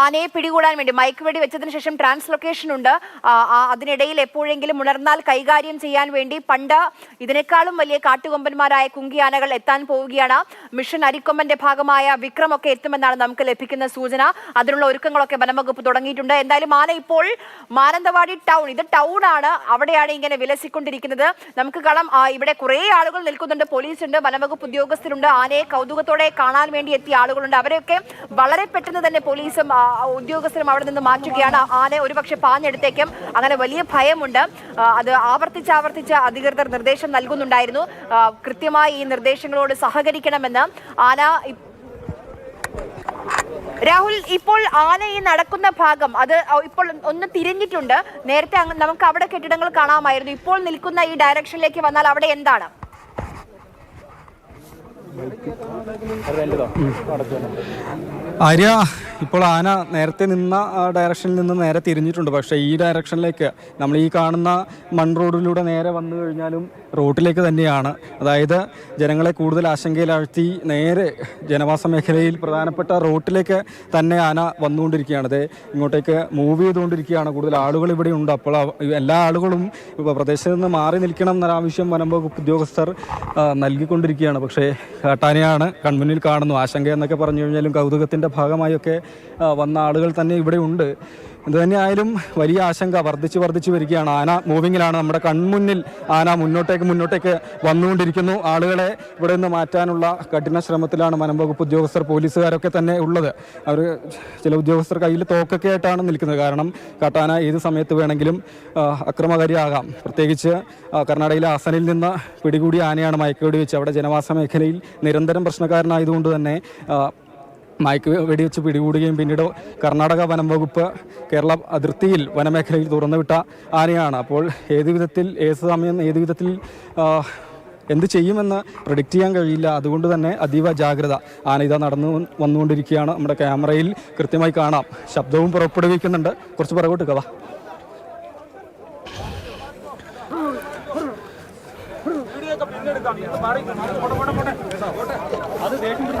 ആനയെ പിടികൂടാൻ വേണ്ടി മയക്കുവെടി വെച്ചതിന് ശേഷം ട്രാൻസ്ലൊക്കേഷൻ ഉണ്ട്. അതിനിടയിൽ എപ്പോഴെങ്കിലും ഉണർന്നാൽ കൈകാര്യം ചെയ്യാൻ വേണ്ടി പണ്ട് ഇതിനേക്കാളും വലിയ കാട്ടുകൊമ്പന്മാരായ കുങ്കിയാനകൾ എത്താൻ പോവുകയാണ്. മിഷൻ അരിക്കൊമ്പന്റെ ഭാഗമായ വിക്രമൊക്കെ എത്തുമെന്നാണ് നമുക്ക് ലഭിക്കുന്ന സൂചന. അതിനുള്ള ഒരുക്കങ്ങളൊക്കെ വനംവകുപ്പ് തുടങ്ങിയിട്ടുണ്ട്. എന്തായാലും ആന ഇപ്പോൾ മാനന്തവാടി ടൗൺ ഇത് ടൗൺ ആണ് അവിടെയാണ് ഇങ്ങനെ വിലസിക്കൊണ്ടിരിക്കുന്നത്. നമുക്ക് കാണാം ഇവിടെ കുറേ ആളുകൾ നിൽക്കുന്നുണ്ട്. പോലീസ് ഉണ്ട് വനംവകുപ്പ് ഉദ്യോഗസ്ഥരുണ്ട്. ആനയെ കൗതുകത്തോടെ കാണാൻ വേണ്ടി എത്തിയ ആളുകളുണ്ട്. അവരെയൊക്കെ വളരെ പെട്ടെന്ന് തന്നെ പോലീസും ഉദ്യോഗസ്ഥരും അവിടെ നിന്ന് മാറ്റുകയാണ്. ആന ഒരുപക്ഷെ പാഞ്ഞെടുത്തേക്കും. അങ്ങനെ വലിയ ഭയമുണ്ട്. അത് ആവർത്തിച്ച് ആവർത്തിച്ച് അധികൃതർ നിർദ്ദേശം നൽകുന്നുണ്ടായിരുന്നു. കൃത്യമായി ഈ നിർദ്ദേശങ്ങളോട് സഹകരിക്കണമെന്ന് ആന രാഹുൽ ഇപ്പോൾ ആന ഈ നടക്കുന്ന ഭാഗം അത് ഇപ്പോൾ ഒന്ന് തിരിഞ്ഞിട്ടുണ്ട്. നേരത്തെ നമുക്ക് അവിടെ കെട്ടിടങ്ങൾ കാണാമായിരുന്നു. ഇപ്പോൾ നിൽക്കുന്ന ഈ ഡയറക്ഷനിലേക്ക് വന്നാൽ അവിടെ എന്താണ്? ആര്യ ഇപ്പോൾ ആന നേരത്തെ നിന്ന ഡയറക്ഷനിൽ നിന്ന് നേരെ തിരിഞ്ഞിട്ടുണ്ട്. പക്ഷേ ഈ ഡയറക്ഷനിലേക്ക് നമ്മൾ ഈ കാണുന്ന മൺ റോഡിലൂടെ നേരെ വന്നു കഴിഞ്ഞാലും റോട്ടിലേക്ക് തന്നെയാണ്. അതായത് ജനങ്ങളെ കൂടുതൽ ആശങ്കയിലാഴ്ത്തി നേരെ ജനവാസ മേഖലയിൽ പ്രധാനപ്പെട്ട റോട്ടിലേക്ക് തന്നെ ആന വന്നുകൊണ്ടിരിക്കുകയാണ്. അതെ ഇങ്ങോട്ടേക്ക് മൂവ് ചെയ്തുകൊണ്ടിരിക്കുകയാണ്. കൂടുതൽ ആളുകൾ ഇവിടെ ഉണ്ട്. അപ്പോൾ എല്ലാ ആളുകളും പ്രദേശത്ത് നിന്ന് മാറി നിൽക്കണം എന്നൊരാവശ്യം വനംവകുപ്പ് ഉദ്യോഗസ്ഥർ ആ, നൽകിക്കൊണ്ടിരിക്കുകയാണ്. പക്ഷേ കാട്ടാനയാണ് കൺമുന്നിൽ കാണുന്നു. ആശങ്ക എന്നൊക്കെ പറഞ്ഞു കഴിഞ്ഞാലും കൗതുകത്തിന്റെ ഭാഗമായൊക്കെ വന്ന ആളുകൾ തന്നെ ഇവിടെ ഉണ്ട്. എന്ത് തന്നെയായാലും വലിയ ആശങ്ക വർദ്ധിച്ച് വർദ്ധിച്ച് വരികയാണ്. ആന മൂവിങ്ങിലാണ് നമ്മുടെ കൺമുന്നിൽ ആന മുന്നോട്ടേക്ക് മുന്നോട്ടേക്ക് വന്നുകൊണ്ടിരിക്കുന്നു. ആളുകളെ ഇവിടെ നിന്ന് മാറ്റാനുള്ള കഠിന ശ്രമത്തിലാണ് വനം വകുപ്പ് ഉദ്യോഗസ്ഥർ പോലീസുകാരൊക്കെ തന്നെ ഉള്ളത്. അവർ ചില ഉദ്യോഗസ്ഥർ കയ്യിൽ തോക്കൊക്കെ ആയിട്ടാണ് നിൽക്കുന്നത്. കാരണം കാട്ടാന ഏത് സമയത്ത് വേണമെങ്കിലും അക്രമകാരിയാകാം. പ്രത്യേകിച്ച് കർണാടകയിലെ അസനിൽ നിന്ന് പിടികൂടിയ ആനയാണ് മയക്കുവെടി വെച്ച് അവിടെ ജനവാസ മേഖലയിൽ നിരന്തരം പ്രശ്നക്കാരനായതുകൊണ്ട് തന്നെ മയക്ക് വെടിവെച്ച് പിടികൂടുകയും പിന്നീട് കർണാടക വനം വകുപ്പ് കേരള അതിർത്തിയിൽ വനമേഖലയിൽ തുറന്നുവിട്ട ആനയാണ്. അപ്പോൾ ഏത് വിധത്തിൽ ഏത് സമയം ഏത് വിധത്തിൽ എന്ത് ചെയ്യുമെന്ന് പ്രഡിക്റ്റ് ചെയ്യാൻ കഴിയില്ല. അതുകൊണ്ട് തന്നെ അതീവ ജാഗ്രത. ആന ഇതാ നടന്നു വന്നുകൊണ്ടിരിക്കുകയാണ്. നമ്മുടെ ക്യാമറയിൽ കൃത്യമായി കാണാം. ശബ്ദവും പുറപ്പെടുവിക്കുന്നുണ്ട്. കുറച്ച് പുറകോട്ട് കവാ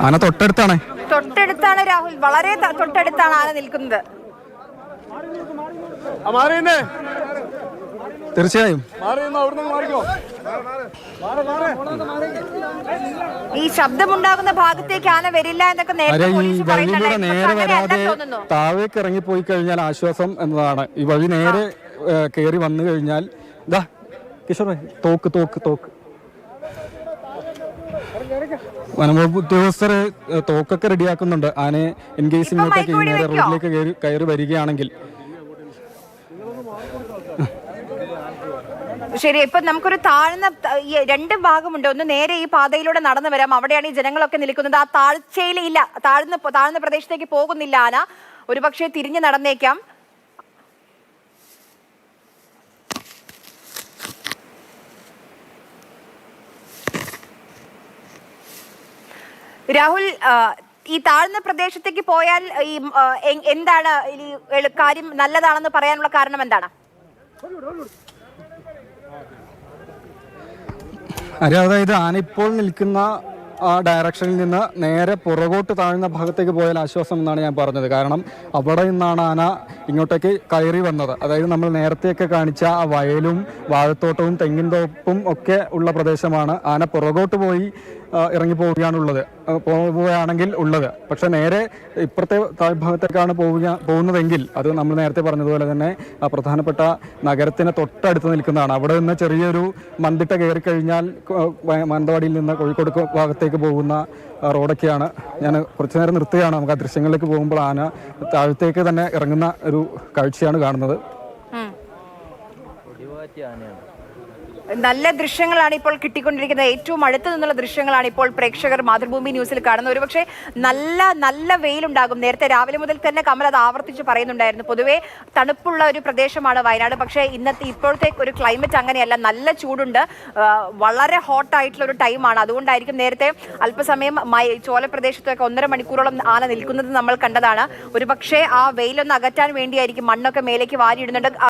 ആന തൊട്ടടുത്താണ്. തൊട്ടടുത്താണ് രാഹുൽ. വളരെ തൊട്ടടുത്താണ് ആന നിൽക്കുന്നത്. തീർച്ചയായും. ഈ ശബ്ദമുണ്ടാകുന്ന ഭാഗത്തേക്ക് ആന വരില്ല എന്നൊക്കെ നേരത്തെ. നേരെ വരാതെ താഴേക്ക് ഇറങ്ങിപ്പോയി കഴിഞ്ഞാൽ ആശ്വാസം എന്നതാണ്. ഈ വഴി നേരെ കയറി വന്നു കഴിഞ്ഞാൽ ഇതാ കിഷോർ തോക്ക് തോക്ക് തോക്ക്. വനംവകുപ്പ് ഉദ്യോഗസ്ഥർ തോക്കൊക്കെ റെഡിയാക്കുന്നുണ്ട്. ആനയെ ഇൻ കേസ് ഇങ്ങോട്ടേക്ക് നേരെ? റോഡിലേക്ക് കയറി വരികയാണെങ്കിൽ. ശരി ഇപ്പൊ നമുക്കൊരു താഴ്ന്ന രണ്ട് ഭാഗമുണ്ട്. ഒന്ന് നേരെ ഈ പാതയിലൂടെ നടന്നു വരാം. അവിടെയാണ് ഈ ജനങ്ങളൊക്കെ നിൽക്കുന്നത്. ആ താഴ്ചയിൽ ഇല്ല താഴ്ന്ന താഴ്ന്ന പ്രദേശത്തേക്ക് പോകുന്നില്ല ആന. ഒരുപക്ഷെ തിരിഞ്ഞു നടന്നേക്കാം. രാഹുൽ ഈ താഴ്ന്ന പ്രദേശത്തേക്ക് പോയാൽ ഈ എന്താണ് ഈ കാര്യം നല്ലതാണെന്ന് പറയാനുള്ള കാരണം എന്താണ്? അതായത് ആനിപ്പോൾ നിൽക്കുന്ന ആ ഡയറക്ഷനിൽ നിന്ന് നേരെ പുറകോട്ട് താഴ്ന്ന ഭാഗത്തേക്ക് പോയാൽ ആശ്വാസം എന്നാണ് ഞാൻ പറഞ്ഞത്. കാരണം അവിടെ നിന്നാണ് ആന ഇങ്ങോട്ടേക്ക് കയറി വന്നത്. അതായത് നമ്മൾ നേരത്തെയൊക്കെ കാണിച്ച ആ വയലും വാഴത്തോട്ടവും തെങ്ങിൻ തോപ്പും ഒക്കെ ഉള്ള പ്രദേശമാണ്. ആന പുറകോട്ട് പോയി ഇറങ്ങി പോവുകയാണുള്ളത് ആ, പോവുകയാണെങ്കിൽ ഉള്ളത്. പക്ഷെ നേരെ ഇപ്പുറത്തെ താഴ്ഭാഗത്തേക്കാണ് പോവുക പോകുന്നതെങ്കിൽ അത് നമ്മൾ നേരത്തെ പറഞ്ഞതുപോലെ തന്നെ ആ പ്രധാനപ്പെട്ട നഗരത്തിന് തൊട്ടടുത്ത് നിൽക്കുന്നതാണ്. അവിടെ നിന്ന് ചെറിയൊരു മന്തിട്ട കയറി കഴിഞ്ഞാൽ മാനന്തവാടിയിൽ നിന്ന് കോഴിക്കോട് ഭാഗത്തേക്ക് പോകുന്ന റോഡൊക്കെയാണ്. ഞാൻ കുറച്ചു നേരം നിർത്തുകയാണ്. നമുക്ക് ആ ദൃശ്യങ്ങളിലേക്ക് പോകുമ്പോൾ ആന താഴത്തേക്ക് തന്നെ ഇറങ്ങുന്ന ഒരു കാഴ്ചയാണ് കാണുന്നത്. നല്ല ദൃശ്യങ്ങളാണ് ഇപ്പോൾ കിട്ടിക്കൊണ്ടിരിക്കുന്നത്. ഏറ്റവും അടുത്തു നിന്നുള്ള ദൃശ്യങ്ങളാണ് ഇപ്പോൾ പ്രേക്ഷകർ മാതൃഭൂമി ന്യൂസിൽ കാണുന്നത്. ഒരുപക്ഷെ നല്ല നല്ല വെയിലുണ്ടാകും. നേരത്തെ രാവിലെ മുതൽ തന്നെ കമൽ അത് ആവർത്തിച്ച് പറയുന്നുണ്ടായിരുന്നു. പൊതുവേ തണുപ്പുള്ള ഒരു പ്രദേശമാണ് വയനാട്. പക്ഷേ ഇന്നത്തെ ഇപ്പോഴത്തെ ഒരു ക്ലൈമറ്റ് അങ്ങനെയല്ല. നല്ല ചൂടുണ്ട്. വളരെ ഹോട്ടായിട്ടുള്ള ഒരു ടൈമാണ് അതുകൊണ്ടായിരിക്കും നേരത്തെ അല്പസമയം ചോല പ്രദേശത്തൊക്കെ ഒന്നര മണിക്കൂറോളം ആന നിൽക്കുന്നത് നമ്മൾ കണ്ടതാണ്. ഒരുപക്ഷെ ആ വെയിലൊന്ന് അകറ്റാൻ വേണ്ടിയായിരിക്കും മണ്ണൊക്കെ മേലേക്ക് വാരിയിടുന്നുണ്ട്.